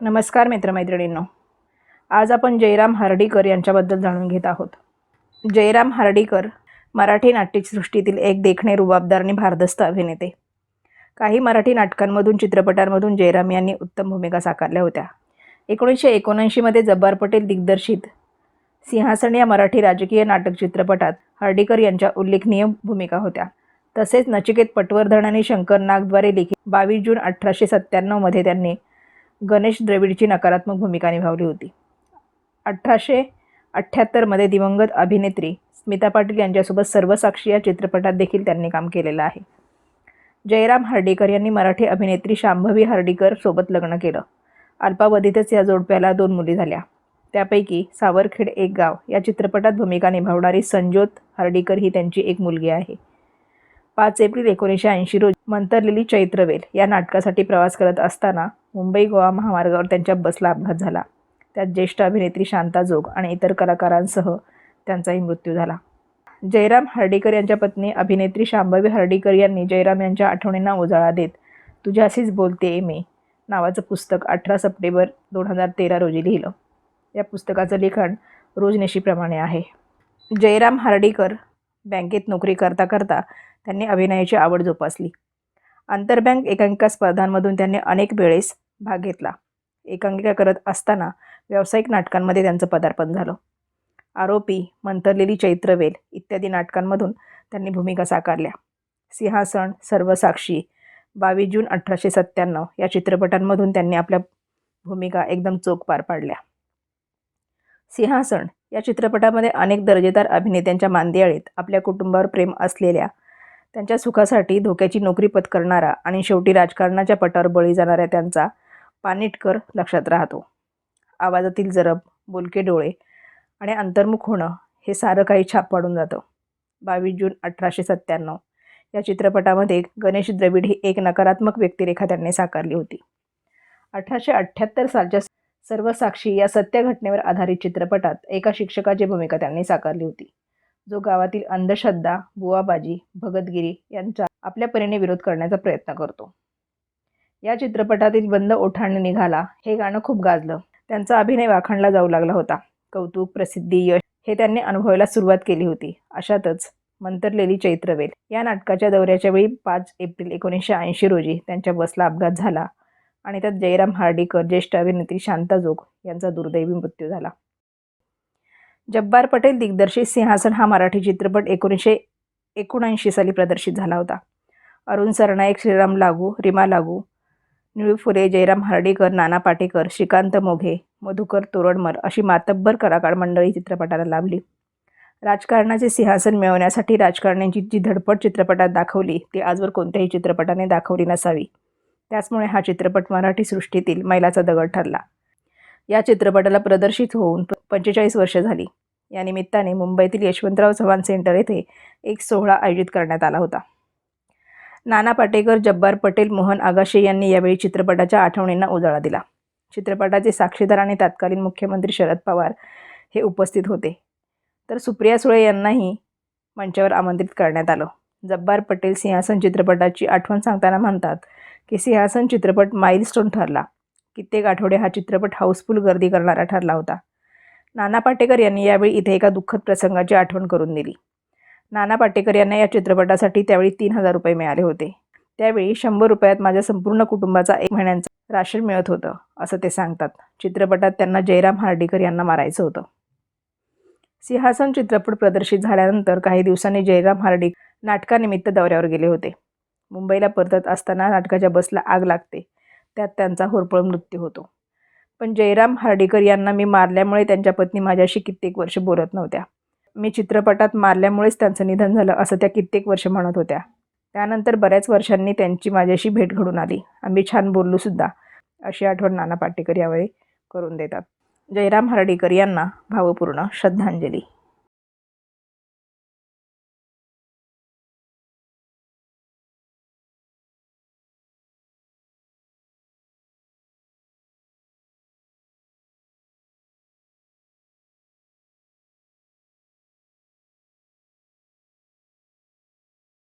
नमस्कार मित्रमैत्रिणींनो. आज आपण जयराम हार्डीकर यांच्याबद्दल जाणून घेत आहोत. जयराम हार्डीकर मराठी नाट्यसृष्टीतील एक देखणे रुबाबदार आणि भारदस्त अभिनेते. काही मराठी नाटकांमधून चित्रपटांमधून जयराम यांनी उत्तम भूमिका साकारल्या होत्या. एकोणीसशे एकोणऐंशीमध्ये जब्बार पटेल दिग्दर्शित सिंहासन या मराठी राजकीय नाटक चित्रपटात हार्डीकर यांच्या उल्लेखनीय भूमिका होत्या. तसेच नचिकेत पटवर्धन आणि शंकर नागद्वारे लिखित बावीस जून अठराशे सत्त्याण्णवमध्ये त्यांनी गणेश द्रविडची नकारात्मक भूमिका निभावली होती. अठराशे अठ्ठ्याहत्तरमध्ये दिवंगत अभिनेत्री स्मिता पाटील यांच्यासोबत सर्वसाक्षी या चित्रपटात देखील त्यांनी काम केलेलं आहे. जयराम हार्डीकर यांनी मराठी अभिनेत्री शांभवी हर्डीकर सोबत लग्न केलं. अल्पावधीतच या जोडप्याला दोन मुली झाल्या. त्यापैकी सावरखेड एक गाव या चित्रपटात भूमिका निभावणारी संजोत हार्डीकर ही त्यांची एक मुलगी आहे. पाच एप्रिल एकोणीसशे ऐंशी रोजी मंतरलेली चैत्रवेल या नाटकासाठी प्रवास करत असताना मुंबई गोवा महामार्गावर त्यांच्या बसला अपघात झाला. त्यात ज्येष्ठ अभिनेत्री शांता जोग आणि इतर कलाकारांसह त्यांचाही मृत्यू झाला. जयराम हार्डीकर यांच्या पत्नी अभिनेत्री शांभवी हार्डीकर यांनी जयराम यांच्या आठवणींना उजाळा देत तुझ्याशीच बोलते मी नावाचं पुस्तक अठरा सप्टेंबर दोन हजार तेरा रोजी लिहिलं. या पुस्तकाचं लिखाण रोजनिशीप्रमाणे आहे. जयराम हार्डीकर बँकेत नोकरी करता करता त्यांनी अभिनयाची आवड जोपासली. आंतरबँक एकांकिका स्पर्धांमधून त्यांनी अनेक वेळेस भाग घेतला. एकांकिका करत असताना व्यावसायिक नाटकांमध्ये त्यांचं पदार्पण झालं. आरोपी मंतरलेली चैत्रवेल इत्यादी नाटकांमधून त्यांनी भूमिका साकारल्या. सिंहासन सर्वसाक्षी बावीस जून अठराशे सत्त्याण्णव या चित्रपटांमधून त्यांनी आपल्या भूमिका एकदम चोख पार पाडल्या. सिंहासन या चित्रपटामध्ये अनेक दर्जेदार अभिनेत्यांच्या मांदियाळीत आपल्या कुटुंबावर प्रेम असलेल्या त्यांच्या सुखासाठी धोक्याची नोकरी पत्करणारा आणि शेवटी राजकारणाच्या पटावर बळी जाणाऱ्या त्यांचा पानिटकर लक्षात राहतो. आवाजातील जरब बोलके डोळे आणि अंतर्मुख होणं हे सारं काही छाप पाडून जातं. बावीस जून अठराशे सत्त्याण्णव. या चित्रपटामध्ये गणेश द्रविड ही एक नकारात्मक व्यक्तिरेखा त्यांनी साकारली होती. अठराशे अठ्ठ्याहत्तर सालच्या सर्वसाक्षी या सत्य घटनेवर आधारित चित्रपटात एका शिक्षकाची भूमिका त्यांनी साकारली होती. जो गावातील अंधश्रद्धा बुवाबाजी भगतगिरी यांचा आपल्या परीने विरोध करण्याचा प्रयत्न करतो. या चित्रपटातील बंद ओठांनी निघाला. हे गाणं खूप गाजलं. त्यांचा अभिनय वाखाणला जाऊ लागला होता. कौतुक प्रसिद्धी यश हे त्यांनी अनुभवायला सुरुवात केली होती. अशातच मंतरलेली चैत्रवेल. या नाटकाच्या दौऱ्याच्या वेळी पाच एप्रिल एकोणीसशे ऐंशी रोजी त्यांच्या बसला अपघात झाला आणि त्यात जयराम हार्डीकर ज्येष्ठ अभिनेत्री शांता जोग यांचा दुर्दैवी मृत्यू झाला. जब्बार पटेल दिग्दर्शित सिंहासन हा मराठी चित्रपट एकोणीसशे एकोणऐंशी साली प्रदर्शित झाला होता. अरुण सरनाईक श्रीराम लागू रीमा लागू निळू फुले जयराम हर्डीकर नाना पाटेकर श्रीकांत मोघे मधुकर तोरणमर अशी मातब्बर कलाकार मंडळी चित्रपटाला लाभली. राजकारणाचे सिंहासन मिळवण्यासाठी राजकारण्यांची जी धडपड चित्रपटात दाखवली ती आजवर कोणत्याही चित्रपटाने दाखवली नसावी. त्याचमुळे हा चित्रपट मराठी सृष्टीतील मैलाचा दगड ठरला. या चित्रपटाला प्रदर्शित होऊन पंचेचाळीस वर्ष झाली. या निमित्ताने मुंबईतील यशवंतराव चव्हाण सेंटर येथे एक सोहळा आयोजित करण्यात आला होता. नाना पाटेकर जब्बार पटेल मोहन आगाशे यांनी यावेळी चित्रपटाच्या आठवणींना उजाळा दिला. चित्रपटाचे साक्षीदार आणि तत्कालीन मुख्यमंत्री शरद पवार हे उपस्थित होते. तर सुप्रिया सुळे यांनाही मंचावर आमंत्रित करण्यात आलं. जब्बार पटेल सिंहासन चित्रपटाची आठवण सांगताना म्हणतात की सिंहासन चित्रपट माइलस्टोन ठरला. कित्येक आठवडे हा चित्रपट हाऊसफुल गर्दी करणारा ठरला होता. नाना पाटेकर यांनी यावेळी इथे एका दुःखद प्रसंगाची आठवण करून दिली. नाना पाटेकर यांना या चित्रपटासाठी त्यावेळी तीन हजार रुपये मिळाले होते. त्यावेळी शंभर रुपयात माझ्या संपूर्ण कुटुंबाचा एक महिन्यांचं राशन मिळत होतं असं ते सांगतात. चित्रपटात त्यांना जयराम हार्डीकर यांना मारायचं होतं. सिंहासन चित्रपट प्रदर्शित झाल्यानंतर काही दिवसांनी जयराम हार्डी नाटकानिमित्त दौऱ्यावर गेले होते. मुंबईला परतत असताना नाटकाच्या बसला आग लागते. त्यात त्यांचा होरपळ मृत्यू होतो. पण जयराम हार्डीकर यांना मी मारल्यामुळे त्यांच्या पत्नी माझ्याशी कित्येक वर्ष बोलत नव्हत्या. मी चित्रपटात मारल्यामुळेच त्यांचं निधन झालं असं त्या कित्येक वर्ष म्हणत होत्या. त्यानंतर बऱ्याच वर्षांनी त्यांची माझ्याशी भेट घडून आली. आम्ही छान बोललोसुद्धा अशी आठवण नाना पाटेकर यावेळी करून देतात. जयराम हार्डीकर यांना भावपूर्ण श्रद्धांजली.